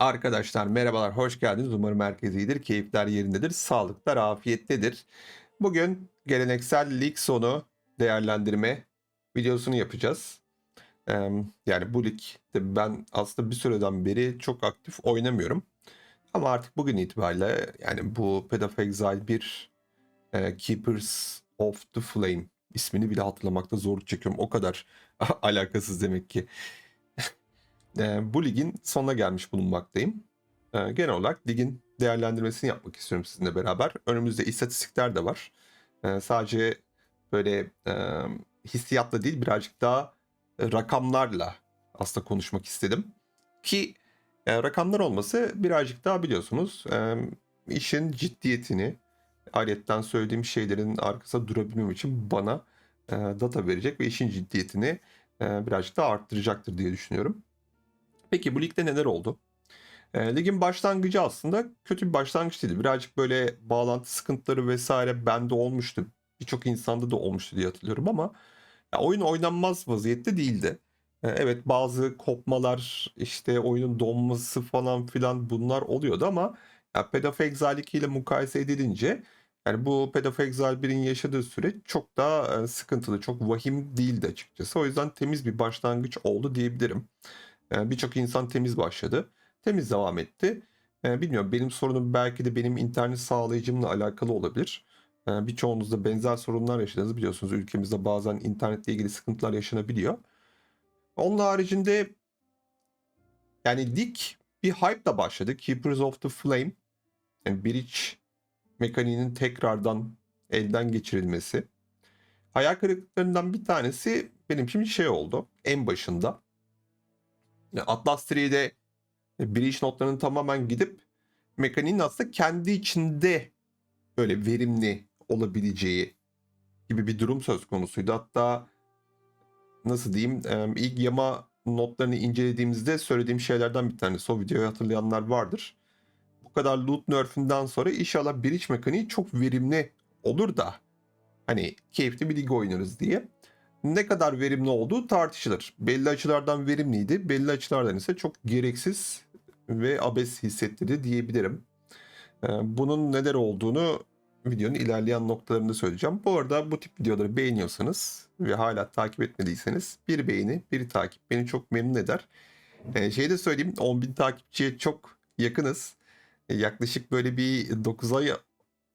Arkadaşlar merhabalar, hoş geldiniz. Umarım herkes iyidir, keyifler yerindedir, sağlıklar afiyettedir. Bugün geleneksel lig sonu değerlendirme videosunu yapacağız. Yani bu ligde ben aslında bir süreden beri çok aktif oynamıyorum. Ama artık bugün itibariyle yani bu Path of Exile 1 e, Keepers of the Flame ismini bile hatırlamakta zorluk çekiyorum. O kadar alakasız demek ki. E, bu ligin sonuna gelmiş bulunmaktayım. E, genel olarak ligin değerlendirmesini yapmak istiyorum sizinle beraber. Önümüzde istatistikler de var. E, sadece böyle e, hissiyatla değil birazcık daha rakamlarla aslında konuşmak istedim. Ki e, rakamlar olması birazcık daha biliyorsunuz e, işin ciddiyetini ayrıyetten söylediğim şeylerin arkasında durabilmem için bana e, data verecek ve işin ciddiyetini e, birazcık daha arttıracaktır diye düşünüyorum. Peki bu ligde neler oldu? E, ligin başlangıcı aslında kötü bir başlangıç. Birazcık böyle bağlantı sıkıntıları vesaire bende olmuştu. Birçok insanda da olmuştu diye hatırlıyorum ama ya, oyun oynanmaz vaziyette değildi. E, evet bazı kopmalar işte oyunun donması falan filan bunlar oluyordu ama ya Path of Exile 2 ile mukayese edilince yani bu Path of Exile 1'in yaşadığı süreç çok daha e, sıkıntılı, çok vahim değildi açıkçası. O yüzden temiz bir başlangıç oldu diyebilirim. E, Birçok insan temiz başladı. Temiz devam etti. E, Bilmiyorum benim sorunum belki de benim internet sağlayıcımla alakalı olabilir. E, Birçoğunuzda benzer sorunlar yaşadığınızı biliyorsunuz. Ülkemizde bazen internetle ilgili sıkıntılar yaşanabiliyor. Onun haricinde yani lig bir hype da başladı. Keepers of the Flame yani Breach mekaniğinin tekrardan elden geçirilmesi. Hayal kırıklıklarından bir tanesi benim için şey oldu en başında. Atlas 3'de Breach notlarının tamamen gidip mekaniğin aslında kendi içinde böyle verimli olabileceği gibi bir durum söz konusuydu. Hatta nasıl diyeyim ilk yama notlarını incelediğimizde söylediğim şeylerden bir tanesi. O videoyu hatırlayanlar vardır. Bu kadar loot nerf'inden sonra inşallah Breach mekaniği çok verimli olur da hani keyifli bir lig oynarız diye. Ne kadar verimli olduğu tartışılır. Belli açılardan verimliydi, belli açılardan ise çok gereksiz ve abes hissettirdi diyebilirim. Bunun neler olduğunu videonun ilerleyen noktalarında söyleyeceğim. Bu arada bu tip videoları beğeniyorsanız ve hala takip etmediyseniz bir beğeni, bir takip beni çok memnun eder. Ee, şey de söyleyeyim 10.000 takipçiye çok yakınız. Ee, yaklaşık böyle bir 9 ay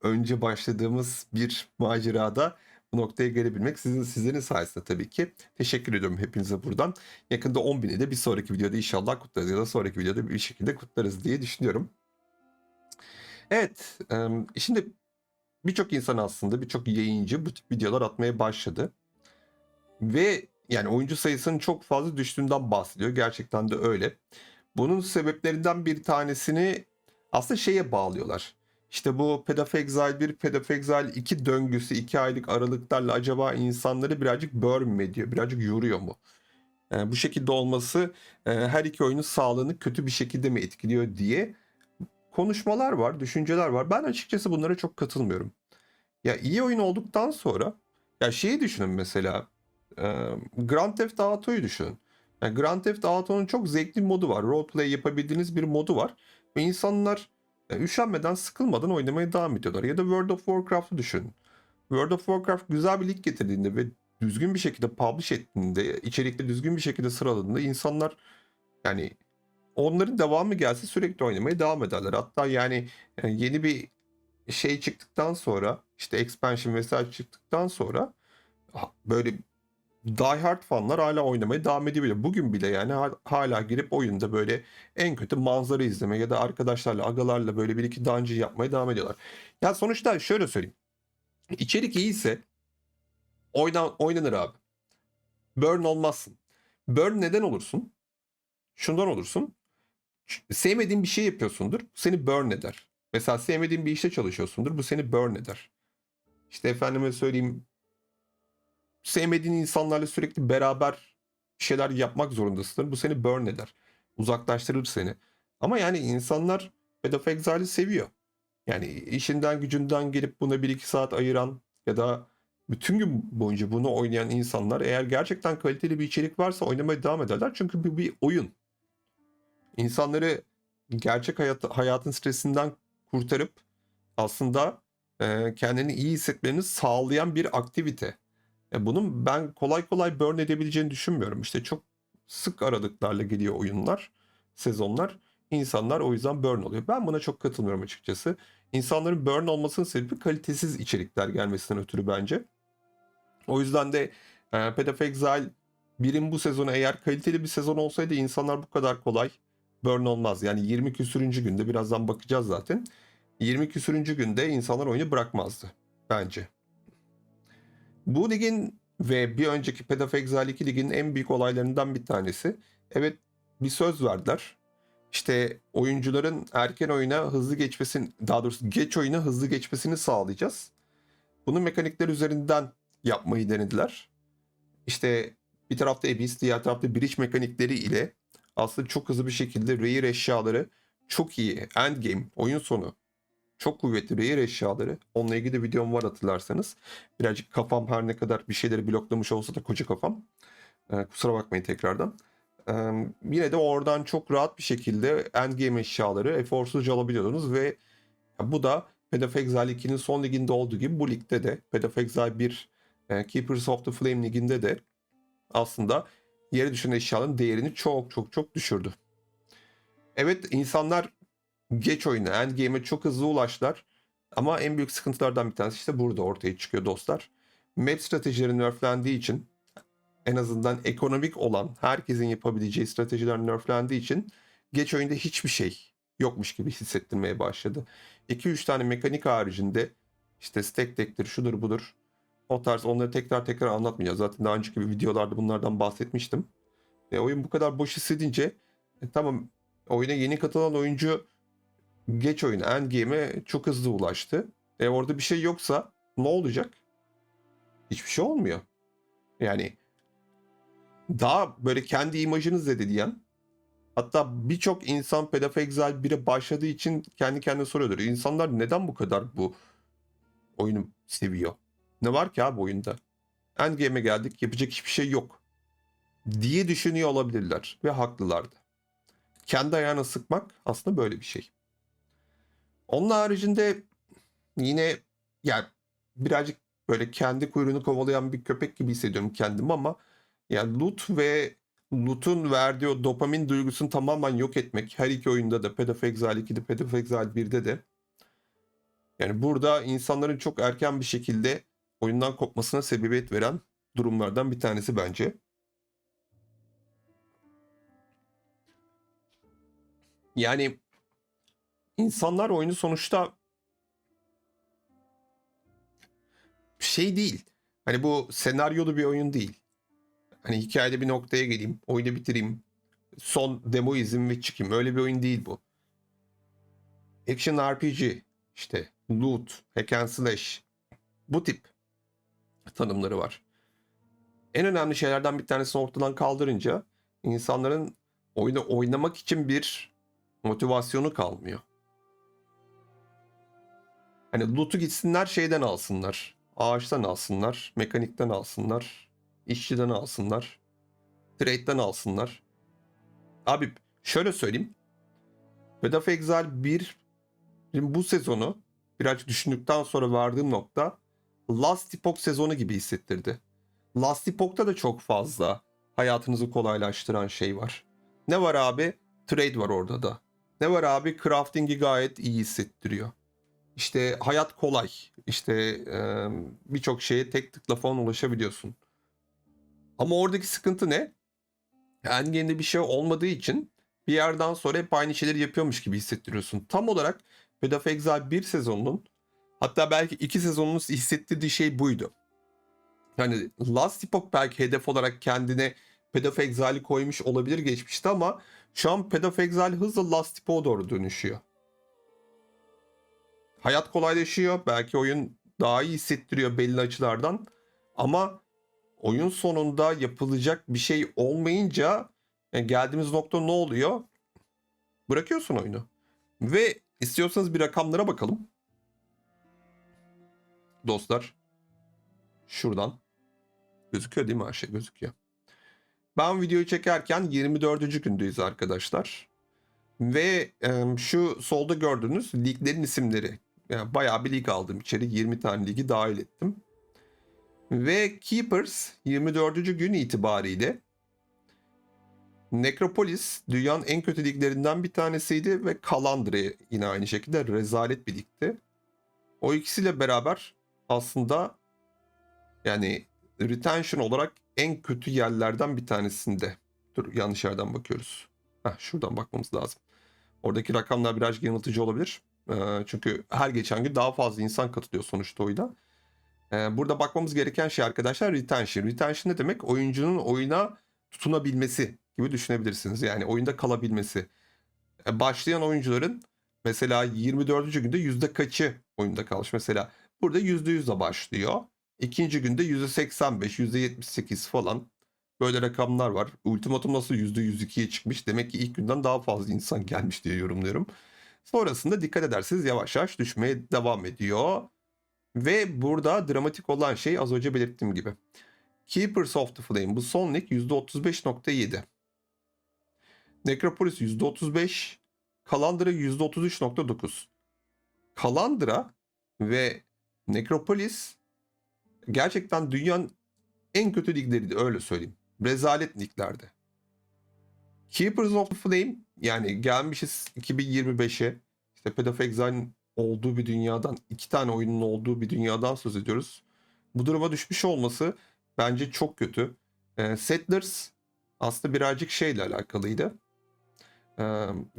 önce başladığımız bir macerada noktaya gelebilmek sizin sizlerin sayesinde tabii ki. Teşekkür ediyorum hepinize buradan. Yakında 10.000'i de bir sonraki videoda inşallah kutlarız ya da sonraki videoda bir şekilde kutlarız diye düşünüyorum. Evet, şimdi birçok insan aslında birçok yayıncı bu tip videolar atmaya başladı. Ve yani oyuncu sayısının çok fazla düştüğünden bahsediyor. Gerçekten de öyle. Bunun sebeplerinden bir tanesini aslında şeye bağlıyorlar. İşte bu Path of Exile 1, Path of Exile 2 döngüsü 2 aylık aralıklarla acaba insanları birazcık burn mi ediyor? Birazcık yoruyor mu? Yani bu şekilde olması her iki oyunun sağlığını kötü bir şekilde mi etkiliyor diye konuşmalar var, düşünceler var. Ben açıkçası bunlara çok katılmıyorum. Ya iyi oyun olduktan sonra ya şeyi düşünün mesela Grand Theft Auto'yu düşünün. Yani Grand Theft Auto'nun çok zevkli modu var. Roleplay yapabildiğiniz bir modu var. Ve insanlar üşenmeden, sıkılmadan oynamaya devam ediyorlar. Ya da World of Warcraft'ı düşünün. World of Warcraft güzel bir lig getirdiğinde ve düzgün bir şekilde publish ettiğinde, içerikli düzgün bir şekilde sıraladığında insanlar yani onların devamı gelse sürekli oynamaya devam ederler. Hatta yani yeni bir şey çıktıktan sonra işte expansion vesaire çıktıktan sonra böyle Die Hard fanlar hala oynamaya devam edebiliyor. Bugün bile yani hala girip oyunda böyle en kötü manzara izleme ya da arkadaşlarla, agalarla böyle bir iki dungeon yapmaya devam ediyorlar. Ya sonuçta şöyle söyleyeyim. İçerik iyiyse oynan, oynanır abi. Burn olmazsın. Burn neden olursun? Şundan olursun. Sevmediğin bir şey yapıyorsundur. Seni burn eder. Mesela sevmediğin bir işte çalışıyorsundur. Bu seni burn eder. İşte efendime söyleyeyim sevmediğin insanlarla sürekli beraber şeyler yapmak zorundasın. Bu seni burn eder. Uzaklaştırır seni. Ama yani insanlar Path of Exile'i seviyor. Yani işinden gücünden gelip buna 1-2 saat ayıran ya da bütün gün boyunca bunu oynayan insanlar eğer gerçekten kaliteli bir içerik varsa oynamaya devam ederler. Çünkü bu bir oyun. İnsanları gerçek hayat, hayatın stresinden kurtarıp aslında e, kendini iyi hissetmeni sağlayan bir aktivite. E, bunun ben kolay kolay burn edebileceğini düşünmüyorum. İşte çok sık aralıklarla geliyor oyunlar, sezonlar. İnsanlar o yüzden burn oluyor. Ben buna çok katılmıyorum açıkçası. İnsanların burn olmasının sebebi kalitesiz içerikler gelmesinden ötürü bence. O yüzden de e, Path of Exile birin bu sezonu eğer kaliteli bir sezon olsaydı insanlar bu kadar kolay burn olmaz. Yani 20 küsürüncü günde birazdan bakacağız zaten. 20 küsürüncü günde insanlar oyunu bırakmazdı bence. Bu ligin ve bir önceki Path of Exile 2 ligin en büyük olaylarından bir tanesi. Evet bir söz verdiler. İşte oyuncuların erken oyuna hızlı geçmesini, daha doğrusu geç oyuna hızlı geçmesini sağlayacağız. Bunu mekanikler üzerinden yapmayı denediler. İşte bir tarafta Abyss, diğer tarafta Breach mekanikleri ile aslında çok hızlı bir şekilde Rare eşyaları çok iyi. Endgame, oyun sonu. Çok kuvvetli Rare eşyaları. Onunla ilgili de videom var hatırlarsanız. Birazcık kafam her ne kadar bir şeyleri bloklamış olsa da koca kafam. Ee, kusura bakmayın tekrardan. Ee, yine de oradan çok rahat bir şekilde endgame eşyaları eforsuzca alabiliyordunuz ve bu da Path of Exile 2'nin son liginde olduğu gibi bu ligde de Path of Exile 1 e, Keepers of the Flame liginde de aslında yere düşen eşyaların değerini çok çok çok düşürdü. Evet insanlar geç oyuna, endgame'e çok hızlı ulaştılar. Ama en büyük sıkıntılardan bir tanesi işte burada ortaya çıkıyor dostlar. Map stratejileri nerflendiği için en azından ekonomik olan herkesin yapabileceği stratejiler nerflendiği için geç oyunda hiçbir şey yokmuş gibi hissettirmeye başladı. 2-3 tane mekanik haricinde işte stack deck'tir, şudur budur. O tarz onları tekrar tekrar anlatmayacağız. Zaten daha önceki videolarda bunlardan bahsetmiştim. E, oyun bu kadar boş hissedince e, tamam oyuna yeni katılan oyuncu geç oyuna endgame'e çok hızlı ulaştı. E orada bir şey yoksa ne olacak? Hiçbir şey olmuyor. Yani daha böyle kendi imajını zedeleyen hatta birçok insan Path of Exile 1'e başladığı için kendi kendine soruyordur. İnsanlar neden bu kadar bu oyunu seviyor? Ne var ki abi oyunda? Endgame'e geldik yapacak hiçbir şey yok diye düşünüyor olabilirler ve haklılardı. Kendi ayağına sıkmak aslında böyle bir şey. Onun haricinde yine yani birazcık böyle kendi kuyruğunu kovalayan bir köpek gibi hissediyorum kendimi ama yani loot ve loot'un verdiği o dopamin duygusunu tamamen yok etmek her iki oyunda da Path of Exile 2'de Path of Exile 1'de de yani burada insanların çok erken bir şekilde oyundan kopmasına sebebiyet veren durumlardan bir tanesi bence. Yani insanlar oyunu sonuçta şey değil. Hani bu senaryolu bir oyun değil. Hani hikayede bir noktaya geleyim, oyunu bitireyim, son demo izin ve çıkayım. Öyle bir oyun değil bu. Action RPG, işte loot, hack and slash bu tip tanımları var. En önemli şeylerden bir tanesini ortadan kaldırınca insanların oyunu oynamak için bir motivasyonu kalmıyor. Hani loot'u gitsinler şeyden alsınlar. Ağaçtan alsınlar, mekanikten alsınlar, işçiden alsınlar, trade'den alsınlar. Abi şöyle söyleyeyim. Path of Exile 1 bu sezonu birazcık düşündükten sonra vardığım nokta Last Epoch sezonu gibi hissettirdi. Last Epoch'ta da çok fazla hayatınızı kolaylaştıran şey var. Ne var abi? Trade var orada da. Ne var abi? Crafting'i gayet iyi hissettiriyor. İşte hayat kolay. İşte e, birçok şeye tek tıkla falan ulaşabiliyorsun. Ama oradaki sıkıntı ne? Endgame'de bir şey olmadığı için bir yerden sonra hep aynı şeyleri yapıyormuş gibi hissettiriyorsun. Tam olarak Path of Exile 1 sezonunun hatta belki 2 sezonunun hissettirdiği şey buydu. Yani Last Epoch belki hedef olarak kendine Path of Exile'i koymuş olabilir geçmişte ama şu an Path of Exile hızla Last Epoch'a doğru dönüşüyor. Hayat kolaylaşıyor. Belki oyun daha iyi hissettiriyor belli açılardan. Ama oyun sonunda yapılacak bir şey olmayınca yani geldiğimiz nokta ne oluyor? Bırakıyorsun oyunu. Ve istiyorsanız bir rakamlara bakalım. Dostlar. Şuradan. Gözüküyor değil mi her şey? Gözüküyor. Ben videoyu çekerken 24. gündeyiz arkadaşlar. Ve e, şu solda gördüğünüz liglerin isimleri. Yani bayağı bir lig aldım içeri. 20 tane ligi dahil ettim. Ve Keepers 24. gün itibariyle Necropolis dünyanın en kötü liglerinden bir tanesiydi ve Kalandra yine aynı şekilde rezalet bir ligdi. O ikisiyle beraber aslında yani retention olarak en kötü yerlerden bir tanesinde. Dur yanlış yerden bakıyoruz. Heh, şuradan bakmamız lazım. Oradaki rakamlar biraz yanıltıcı olabilir. Ee, çünkü her geçen gün daha fazla insan katılıyor sonuçta oyuna. Ee, burada bakmamız gereken şey arkadaşlar retention. Retention ne demek? Oyuncunun oyuna tutunabilmesi gibi düşünebilirsiniz. Yani oyunda kalabilmesi. Ee, başlayan oyuncuların mesela 24. günde yüzde kaçı oyunda kalmış? Mesela burada yüzde yüzle başlıyor. İkinci günde yüzde 85, yüzde 78 falan böyle rakamlar var. Ultimatum nasıl yüzde 102'ye çıkmış? Demek ki ilk günden daha fazla insan gelmiş diye yorumluyorum. Sonrasında dikkat ederseniz yavaş yavaş düşmeye devam ediyor. Ve burada dramatik olan şey az önce belirttiğim gibi. Keepers of the Flame bu son lig %35.7. Necropolis %35. Kalandra %33.9. Kalandra ve Necropolis gerçekten dünyanın en kötü ligleriydi öyle söyleyeyim. Rezalet liglerde. Keepers of the Flame yani gelmişiz 2025'e. İşte Path olduğu bir dünyadan, iki tane oyunun olduğu bir dünyadan söz ediyoruz. Bu duruma düşmüş olması bence çok kötü. Ee, Settlers aslında birazcık şeyle alakalıydı. Ee,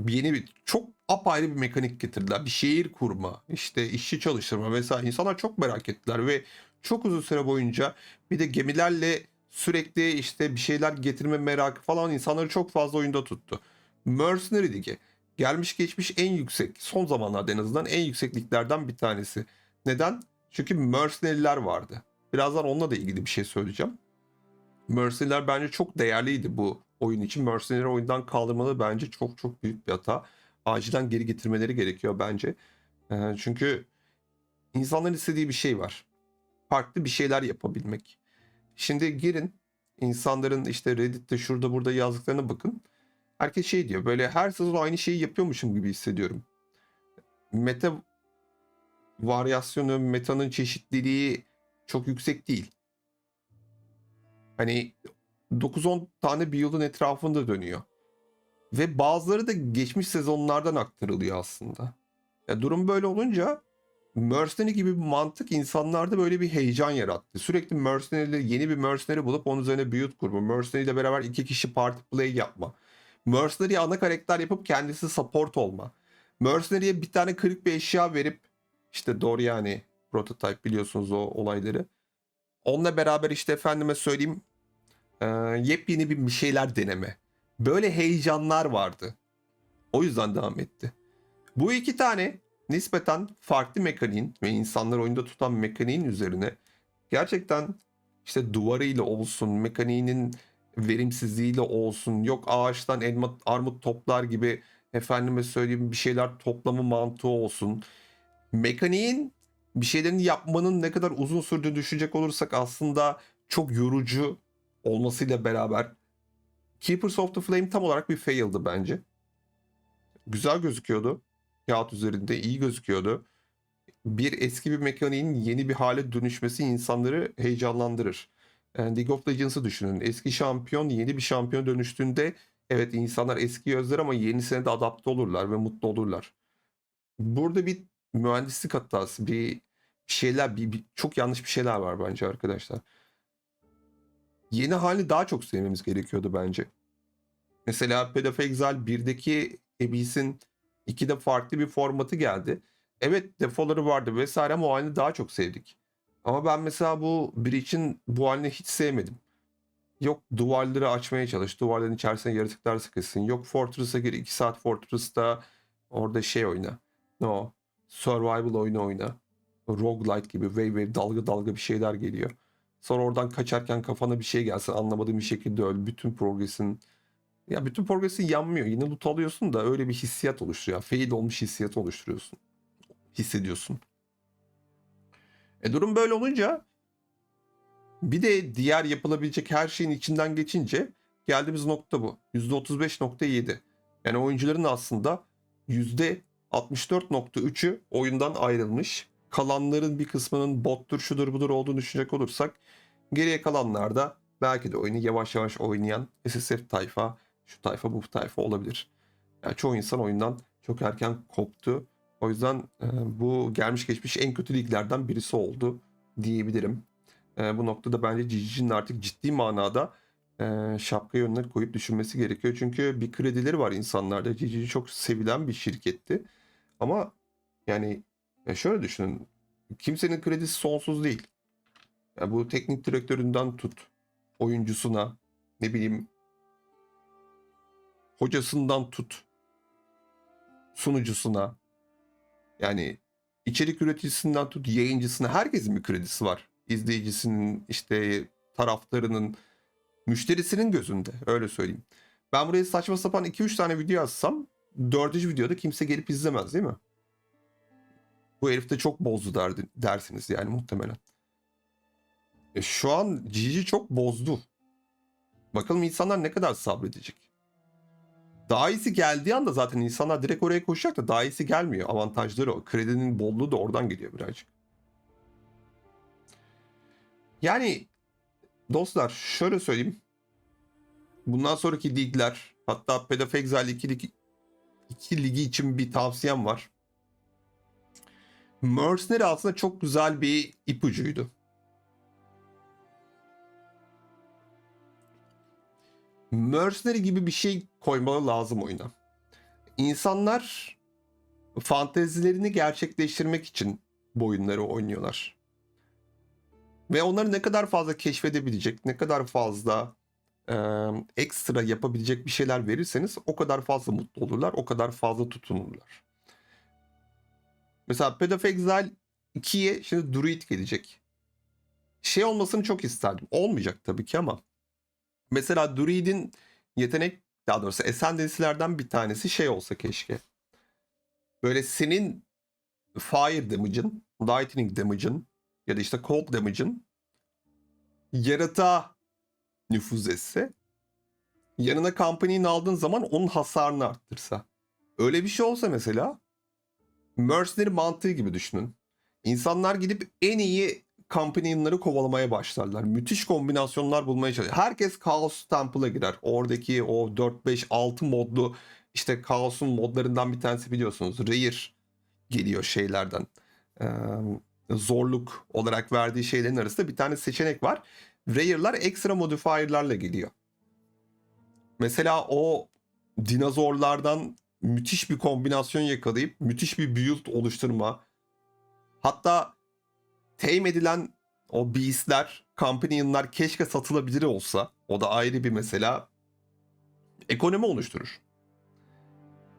yeni bir, çok apayrı bir mekanik getirdiler. Bir şehir kurma, işte işçi çalıştırma vesaire. İnsanlar çok merak ettiler ve çok uzun süre boyunca bir de gemilerle sürekli işte bir şeyler getirme merakı falan insanları çok fazla oyunda tuttu. Mercenary Ligi gelmiş geçmiş en yüksek son zamanlarda en azından en yüksekliklerden bir tanesi. Neden? Çünkü Mercenary'ler vardı. Birazdan onunla da ilgili bir şey söyleyeceğim. Mercenary'ler bence çok değerliydi bu oyun için. Mercenary oyundan kaldırmaları bence çok çok büyük bir hata. Acilen geri getirmeleri gerekiyor bence. Ee, çünkü insanların istediği bir şey var. Farklı bir şeyler yapabilmek. Şimdi girin insanların işte Reddit'te şurada burada yazdıklarına bakın. Herkes şey diyor böyle her sezon aynı şeyi yapıyormuşum gibi hissediyorum. Meta varyasyonu, metanın çeşitliliği çok yüksek değil. Hani 9-10 tane build'ın etrafında dönüyor. Ve bazıları da geçmiş sezonlardan aktarılıyor aslında. Ya durum böyle olunca Mercenary gibi bir mantık insanlarda böyle bir heyecan yarattı. Sürekli Mercenary'leri yeni bir Mercenary bulup onun üzerine build kurma. Mercenary ile beraber iki kişi party play yapma. Mercenary'e ana karakter yapıp kendisi support olma. Mercenary'e bir tane kırık bir eşya verip işte doğru yani prototype biliyorsunuz o olayları. Onunla beraber işte efendime söyleyeyim e, yepyeni bir şeyler deneme. Böyle heyecanlar vardı. O yüzden devam etti. Bu iki tane nispeten farklı mekaniğin ve insanlar oyunda tutan mekaniğin üzerine gerçekten işte duvarıyla olsun, mekaniğinin verimsizliğiyle olsun, yok ağaçtan elma armut toplar gibi efendime söyleyeyim bir şeyler toplama mantığı olsun. Mekaniğin bir şeylerin yapmanın ne kadar uzun sürdüğünü düşünecek olursak aslında çok yorucu olmasıyla beraber Keepers of the Flame tam olarak bir fail'dı bence. Güzel gözüküyordu. Kağıt üzerinde iyi gözüküyordu. Bir eski bir mekaniğin yeni bir hale dönüşmesi insanları heyecanlandırır. Yani League of Legends'ı düşünün. Eski şampiyon yeni bir şampiyon dönüştüğünde evet insanlar eski özler ama yenisine de adapte olurlar ve mutlu olurlar. Burada bir mühendislik hatası, bir şeyler, bir, bir çok yanlış bir şeyler var bence arkadaşlar. Yeni hali daha çok sevmemiz gerekiyordu bence. Mesela Path of Exile 1'deki Abyss'in 2'de farklı bir formatı geldi. Evet defoları vardı vesaire ama o halini daha çok sevdik. Ama ben mesela bu Breach'in bu halini hiç sevmedim. Yok duvarları açmaya çalış. Duvarların içerisine yaratıklar sıkışsın. Yok Fortress'a gir 2 saat Fortress'ta orada şey oyna. No. Survival oyunu oyna. Roguelite gibi wave wave dalga dalga bir şeyler geliyor. Sonra oradan kaçarken kafana bir şey gelsin anlamadığın bir şekilde öl. Bütün progresin ya bütün progresin yanmıyor. Yine loot alıyorsun da öyle bir hissiyat oluşturuyor. Fail olmuş hissiyat oluşturuyorsun. Hissediyorsun. E durum böyle olunca bir de diğer yapılabilecek her şeyin içinden geçince geldiğimiz nokta bu. %35.7. Yani oyuncuların aslında %64.3'ü oyundan ayrılmış. Kalanların bir kısmının bottur şudur budur olduğunu düşünecek olursak geriye kalanlar da belki de oyunu yavaş yavaş oynayan SSF tayfa, şu tayfa bu tayfa olabilir. Yani çoğu insan oyundan çok erken koptu. O yüzden e, bu gelmiş geçmiş en kötü liglerden birisi oldu diyebilirim. E, bu noktada bence GG'nin artık ciddi manada e, şapkayı önüne koyup düşünmesi gerekiyor. Çünkü bir kredileri var insanlarda. GG çok sevilen bir şirketti. Ama yani ya şöyle düşünün. Kimsenin kredisi sonsuz değil. Ya bu teknik direktöründen tut. Oyuncusuna ne bileyim hocasından tut sunucusuna yani içerik üreticisinden tut yayıncısına herkesin bir kredisi var. İzleyicisinin işte taraftarının müşterisinin gözünde öyle söyleyeyim. Ben buraya saçma sapan 2-3 tane video yazsam dördüncü videoda kimse gelip izlemez değil mi? Bu herif de çok bozdu derdi, dersiniz yani muhtemelen. E şu an Cici çok bozdu. Bakalım insanlar ne kadar sabredecek. Daha iyisi geldiği anda zaten insanlar direkt oraya koşacak da daha iyisi gelmiyor. Avantajları o. Kredinin bolluğu da oradan geliyor birazcık. Yani dostlar şöyle söyleyeyim. Bundan sonraki ligler hatta Pedaf Exile 2, lig, 2 ligi için bir tavsiyem var. Mercenary aslında çok güzel bir ipucuydu. Mercenary gibi bir şey koymalı lazım oyuna. İnsanlar fantezilerini gerçekleştirmek için bu oyunları oynuyorlar. Ve onları ne kadar fazla keşfedebilecek, ne kadar fazla e, ekstra yapabilecek bir şeyler verirseniz o kadar fazla mutlu olurlar, o kadar fazla tutunurlar. Mesela Path of Exile 2'ye şimdi Druid gelecek. Şey olmasını çok isterdim. Olmayacak tabii ki ama Mesela Druid'in yetenek daha doğrusu Ascendancy'lerden bir tanesi şey olsa keşke. Böyle senin Fire damage'ın, Lightning damage'ın ya da işte Cold damage'ın yaratığa nüfuz etse yanına Company'ni aldığın zaman onun hasarını arttırsa. Öyle bir şey olsa mesela Mercenary mantığı gibi düşünün. İnsanlar gidip en iyi Company'inleri kovalamaya başlarlar. Müthiş kombinasyonlar bulmaya çalışır. Herkes Chaos Temple'a girer. Oradaki o 4 5 6 modlu işte Chaos'un modlarından bir tanesi biliyorsunuz. Rare geliyor şeylerden. Ee, zorluk olarak verdiği şeylerin arasında bir tane seçenek var. Rare'lar ekstra modifier'larla geliyor. Mesela o dinozorlardan müthiş bir kombinasyon yakalayıp müthiş bir build oluşturma. Hatta tame edilen o beastler, companion'lar keşke satılabilir olsa o da ayrı bir mesela ekonomi oluşturur.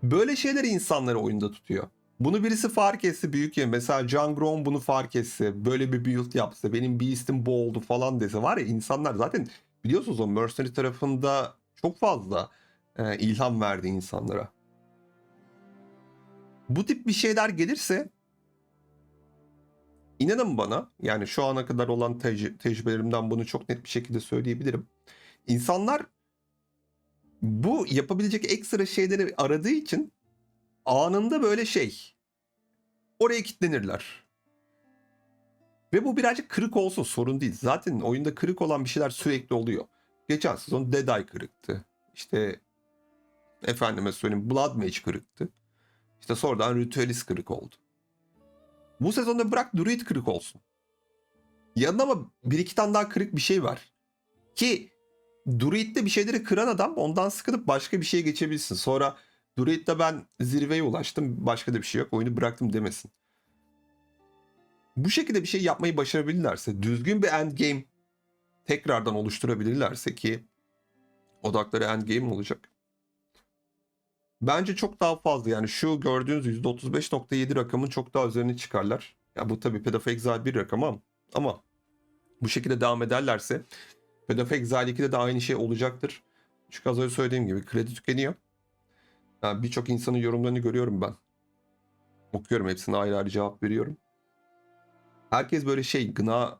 Böyle şeyleri insanları oyunda tutuyor. Bunu birisi fark etse büyük ya mesela John Grom bunu fark etse böyle bir build yapsa benim beast'im bu oldu falan dese var ya insanlar zaten biliyorsunuz o Mercenary tarafında çok fazla e, ilham verdi insanlara. Bu tip bir şeyler gelirse İnanın bana yani şu ana kadar olan tec- tecrübelerimden bunu çok net bir şekilde söyleyebilirim. İnsanlar bu yapabilecek ekstra şeyleri aradığı için anında böyle şey oraya kilitlenirler. Ve bu birazcık kırık olsun sorun değil. Zaten oyunda kırık olan bir şeyler sürekli oluyor. Geçen sezon Dead Eye kırıktı. İşte efendime söyleyeyim Blood Mage kırıktı. İşte sonradan Ritualist kırık oldu. Bu sezonda bırak Druid kırık olsun. Yanında ama bir iki tane daha kırık bir şey var. Ki Druid'de bir şeyleri kıran adam ondan sıkılıp başka bir şeye geçebilsin. Sonra Druid'de ben zirveye ulaştım başka da bir şey yok oyunu bıraktım demesin. Bu şekilde bir şey yapmayı başarabilirlerse düzgün bir endgame tekrardan oluşturabilirlerse ki odakları endgame olacak. Bence çok daha fazla yani şu gördüğünüz %35.7 rakamın çok daha üzerine çıkarlar. Ya bu tabii Path of bir rakam ama, ama bu şekilde devam ederlerse Path of Exile 2'de de aynı şey olacaktır. Çünkü az önce söylediğim gibi kredi tükeniyor. Yani Birçok insanın yorumlarını görüyorum ben. Okuyorum hepsine ayrı ayrı cevap veriyorum. Herkes böyle şey gına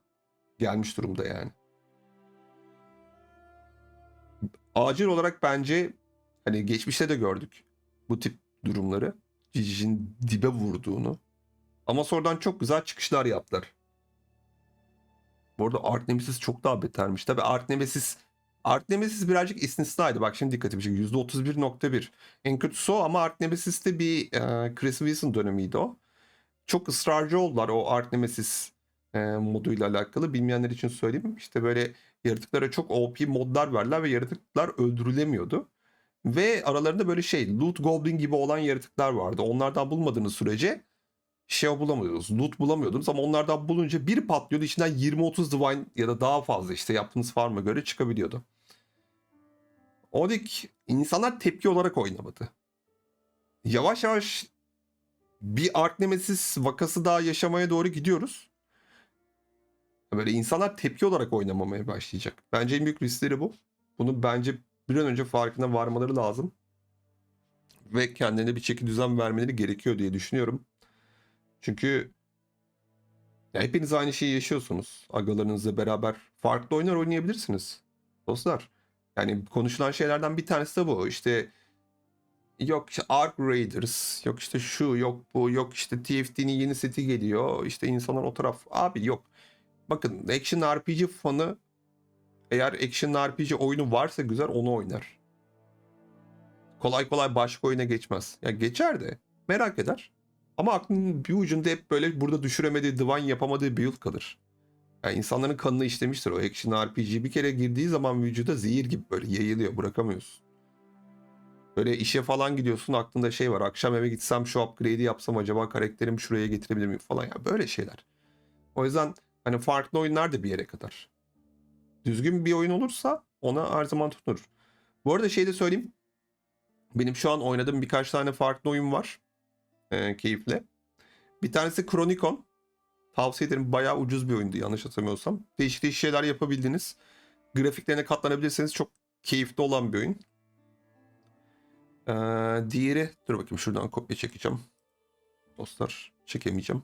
gelmiş durumda yani. Acil olarak bence hani geçmişte de gördük bu tip durumları. Cici'nin dibe vurduğunu. Ama sonradan çok güzel çıkışlar yaptılar. Bu arada Art Nemesis çok daha betermiş. Tabi Art Nemesis Art Nemesis birazcık istisnaydı. Bak şimdi dikkatimi çekiyor. %31.1. En kötüsü o ama Art Nemesis'te bir e, Chris Wilson dönemiydi o. Çok ısrarcı oldular o Art Nemesis e, moduyla alakalı. Bilmeyenler için söyleyeyim. İşte böyle yaratıklara çok OP modlar verdiler ve yaratıklar öldürülemiyordu. Ve aralarında böyle şey loot goblin gibi olan yaratıklar vardı. Onlardan bulmadığınız sürece şey bulamıyordunuz. Loot bulamıyordunuz ama onlardan bulunca bir patlıyordu. içinden 20-30 divine ya da daha fazla işte yaptığınız farm'a göre çıkabiliyordu. Odik insanlar tepki olarak oynamadı. Yavaş yavaş bir Ark Nemesis vakası daha yaşamaya doğru gidiyoruz. Böyle insanlar tepki olarak oynamamaya başlayacak. Bence en büyük riskleri bu. Bunu bence bir an önce farkına varmaları lazım. Ve kendine bir çeki düzen vermeleri gerekiyor diye düşünüyorum. Çünkü ya hepiniz aynı şeyi yaşıyorsunuz. Agalarınızla beraber farklı oyunlar oynayabilirsiniz. Dostlar. Yani konuşulan şeylerden bir tanesi de bu. İşte yok işte Ark Raiders, yok işte şu, yok bu, yok işte TFT'nin yeni seti geliyor. İşte insanlar o taraf. Abi yok. Bakın Action RPG fanı eğer Action RPG oyunu varsa güzel onu oynar. Kolay kolay başka oyuna geçmez. Ya geçer de merak eder. Ama aklının bir ucunda hep böyle burada düşüremediği, divan yapamadığı build kalır. Yani insanların kanını işlemiştir o action RPG. Bir kere girdiği zaman vücuda zehir gibi böyle yayılıyor bırakamıyorsun. Böyle işe falan gidiyorsun aklında şey var. Akşam eve gitsem şu upgrade'i yapsam acaba karakterimi şuraya getirebilir miyim falan ya böyle şeyler. O yüzden hani farklı oyunlar da bir yere kadar. Düzgün bir oyun olursa ona her zaman tutunur. Bu arada şey de söyleyeyim. Benim şu an oynadığım birkaç tane farklı oyun var. Ee, keyifle. Bir tanesi Chronicon. Tavsiye ederim. Bayağı ucuz bir oyundu yanlış hatırlamıyorsam. Değişik değişik şeyler yapabildiniz. Grafiklerine katlanabilirseniz çok keyifli olan bir oyun. Ee, diğeri... Dur bakayım şuradan kopya çekeceğim. Dostlar çekemeyeceğim.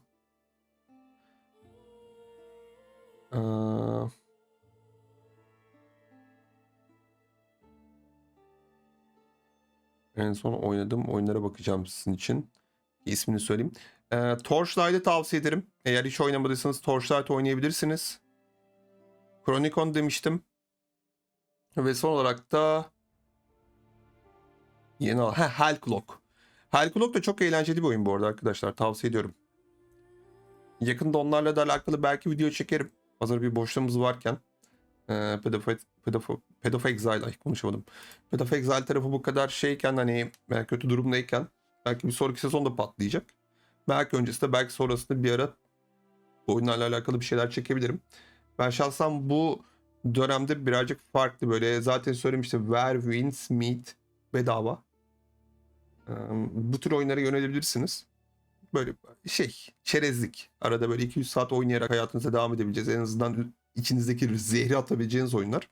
Ee, en son oynadığım oyunlara bakacağım sizin için. İsmini söyleyeyim. Ee, Torchlight'ı tavsiye ederim. Eğer hiç oynamadıysanız Torchlight oynayabilirsiniz. Chronicon demiştim. Ve son olarak da yeni al. Heh, Hellclock. Hellclock da çok eğlenceli bir oyun bu arada arkadaşlar. Tavsiye ediyorum. Yakında onlarla da alakalı belki video çekerim. Hazır bir boşluğumuz varken. Ee, Path of, Path of, Path of Exile, ay konuşamadım. Path Exile tarafı bu kadar şeyken hani e, kötü durumdayken belki bir sonraki sezonda patlayacak. Belki öncesinde belki sonrasında bir ara bu oyunlarla alakalı bir şeyler çekebilirim. Ben şahsen bu dönemde birazcık farklı böyle zaten söylemiştim Where Winds Meet bedava. Bu tür oyunlara yönelebilirsiniz. Böyle şey çerezlik. Arada böyle 200 saat oynayarak hayatınıza devam edebileceğiz. En azından içinizdeki zehri atabileceğiniz oyunlar.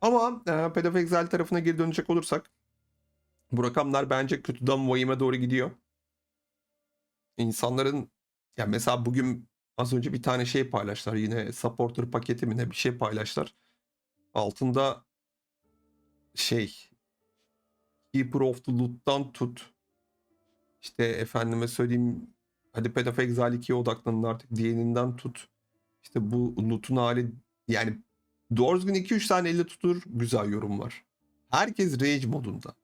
Ama e, Path tarafına geri dönecek olursak bu rakamlar bence kötüden vahime doğru gidiyor. İnsanların ya mesela bugün az önce bir tane şey paylaştılar. Yine supporter paketi mi ne bir şey paylaştılar. Altında şey Keeper of the Loot'tan tut. İşte efendime söyleyeyim hadi Path of Exile 2'ye odaklanın artık diğerinden tut. İşte bu loot'un hali yani doğru düzgün 2-3 tane elle tutur güzel yorum var. Herkes rage modunda.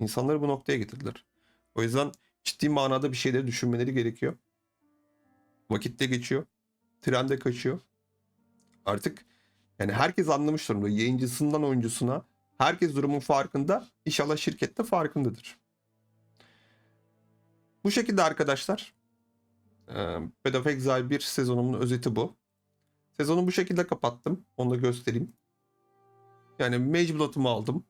İnsanları bu noktaya getirdiler. O yüzden ciddi manada bir şeyleri düşünmeleri gerekiyor. Vakit de geçiyor. Tren de kaçıyor. Artık yani herkes anlamış durumda. Yayıncısından oyuncusuna herkes durumun farkında. İnşallah şirket de farkındadır. Bu şekilde arkadaşlar. Path of Exile 1 sezonumun özeti bu. Sezonu bu şekilde kapattım. Onu da göstereyim. Yani Mage Blood'umu aldım.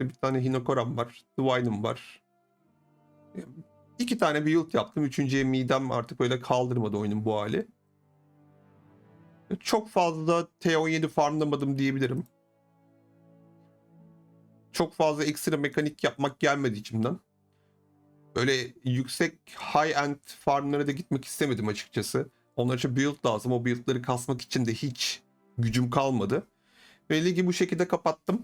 Bir tane Hinokoram var. Divine'ım var. İki tane build yaptım. Üçüncüye midem artık öyle kaldırmadı oyunun bu hali. Çok fazla T17 farmlamadım diyebilirim. Çok fazla ekstra mekanik yapmak gelmedi içimden. Böyle yüksek high-end farmlara da gitmek istemedim açıkçası. Onlar için build lazım. O build'ları kasmak için de hiç gücüm kalmadı. Ve ligi bu şekilde kapattım.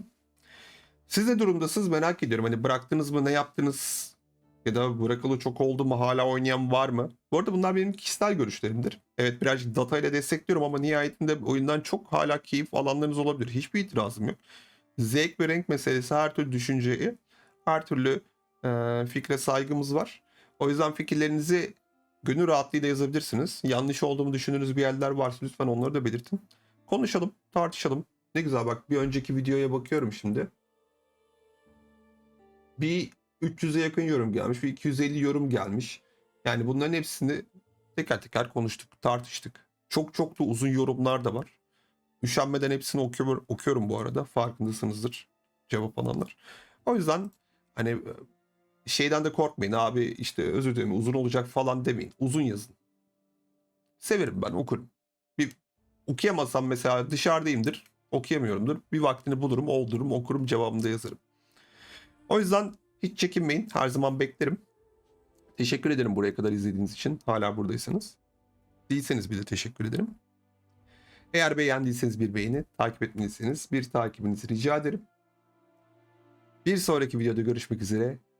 Siz ne durumdasınız merak ediyorum. Hani bıraktınız mı ne yaptınız? Ya da bırakalı çok oldu mu hala oynayan var mı? Bu arada bunlar benim kişisel görüşlerimdir. Evet birazcık data ile destekliyorum ama nihayetinde oyundan çok hala keyif alanlarınız olabilir. Hiçbir itirazım yok. Zevk ve renk meselesi her türlü düşünceyi, her türlü e, fikre saygımız var. O yüzden fikirlerinizi gönül rahatlığıyla yazabilirsiniz. Yanlış olduğumu düşündüğünüz bir yerler varsa lütfen onları da belirtin. Konuşalım, tartışalım. Ne güzel bak bir önceki videoya bakıyorum şimdi. Bir 300'e yakın yorum gelmiş, bir 250 yorum gelmiş. Yani bunların hepsini teker teker konuştuk, tartıştık. Çok çok da uzun yorumlar da var. Üşenmeden hepsini okuyorum, okuyorum bu arada. Farkındasınızdır cevap alanlar. O yüzden hani şeyden de korkmayın abi işte özür dilerim uzun olacak falan demeyin. Uzun yazın. Severim ben okurum. Bir okuyamazsam mesela dışarıdayımdır. Okuyamıyorumdur. Bir vaktini bulurum, oldururum, okurum, cevabını da yazarım. O yüzden hiç çekinmeyin. Her zaman beklerim. Teşekkür ederim buraya kadar izlediğiniz için. Hala buradaysanız. Değilseniz bile teşekkür ederim. Eğer beğendiyseniz bir beğeni, takip etmediyseniz bir takibinizi rica ederim. Bir sonraki videoda görüşmek üzere.